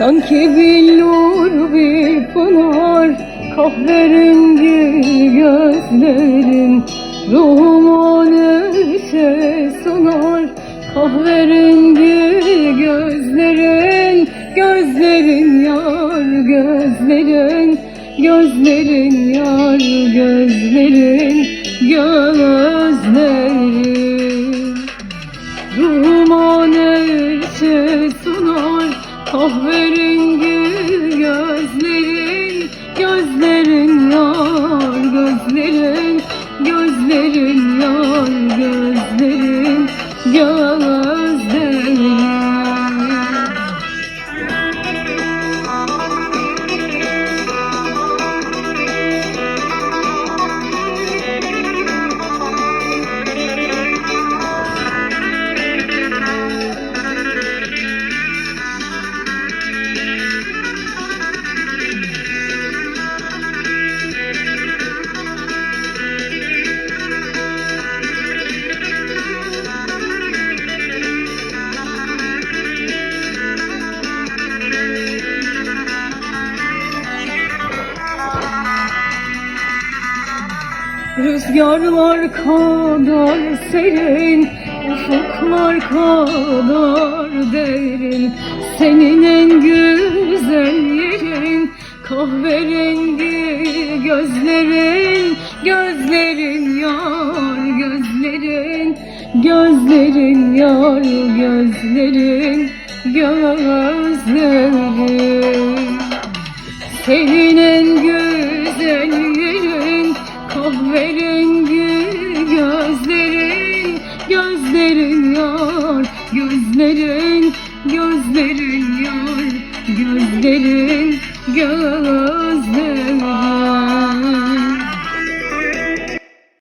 Sanki billur bir pınar Kahverengi gözlerin Ruhuma neşe sunar. Kahverengi gözlerin Gözlerin yar gözlerin Gözlerin yar gözlerin Gözlerin sunar Kahverengi gözlerin Gözlerin yar gözlerin Gözlerin yar gözlerin. Gözlerin Rüzgarlar kadar serin, ufuklar kadar derin. Senin en güzel yerin, kahverengi gözlerin Gözlerin yar gözlerin, gözlerin yar gözlerin Gözlerin. Senin en güzel kahverengi gözlerin gözlerin yar gözlerin gözlerin yar gözlerin gözlerin